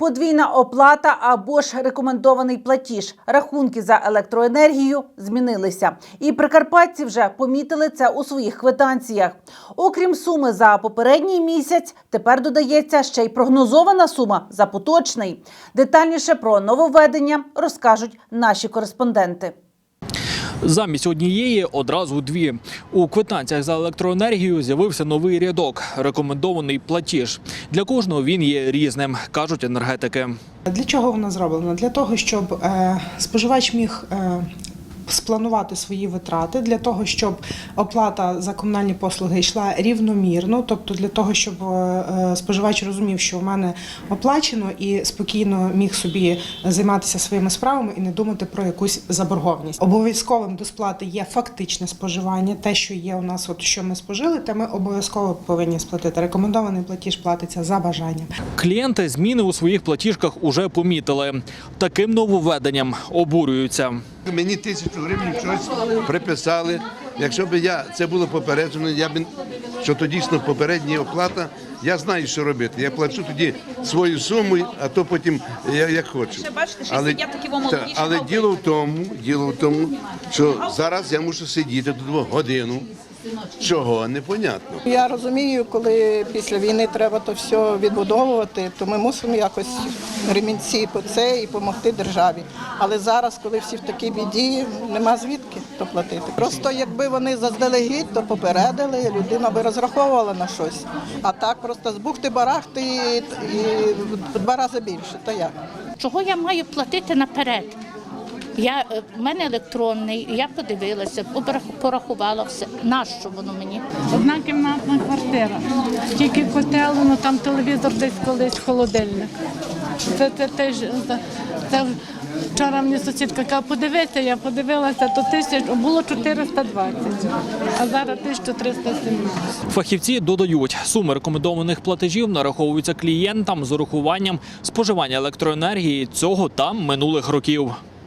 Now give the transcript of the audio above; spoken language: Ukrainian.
Подвійна оплата або ж рекомендований платіж. Рахунки за електроенергію змінилися. І прикарпатці вже помітили це у своїх квитанціях. Окрім суми за попередній місяць, тепер додається ще й прогнозована сума за поточний. Детальніше про нововведення розкажуть наші кореспонденти. Замість однієї одразу дві. У квитанціях за електроенергію з'явився новий рядок рекомендований платіж. Для кожного він є різним, кажуть енергетики. Для чого вона зроблена? Для того, щоб е, споживач міг е, спланувати свої витрати, для того, щоб оплата за комунальні послуги йшла рівномірно, тобто для того, щоб е, е, споживач розумів, що в мене оплачено і спокійно міг собі займатися своїми справами і не думати про якусь заборгованість. Обов'язковим до сплати є фактичне споживання, те, що є у нас, от що ми спожили, те ми обов'язково повинні сплатити. Рекомендований платіж платиться за бажанням. Клієнти зміни у своїх платіжках уже помітили. Таким нововведенням обурюються. Мені тисячу гривень щось приписали. Якщо б я це було попереджено, я б що то дійсно попередня оплата. Я знаю, що робити. Я плачу тоді свою суму, а то потім я як хочу. бачите, що сидять такі та, але діло в тому, діло в тому, що зараз я мушу сидіти до двох годину. Чого непонятно. Я розумію, коли після війни треба то все відбудовувати, то ми мусимо якось ремінці по це і допомогти державі. Але зараз, коли всі в такій біді, нема звідки то платити. Просто якби вони заздалегідь, то попередили, людина би розраховувала на щось. А так просто збухти барахти і, і в два рази більше. То як? Чого я маю платити наперед? Я, е, в мене електронний, я подивилася, порахувала все. Нащо воно мені? Одна кімнатна квартира. Тільки котел, ну там телевізор десь колись холодильник. Це, це теж це, це вчора мені сусідка каже, подивися, я подивилася, то тисяч було 420, а зараз 1317. Фахівці додають, суми рекомендованих платежів нараховуються клієнтам з урахуванням споживання електроенергії цього та минулих років.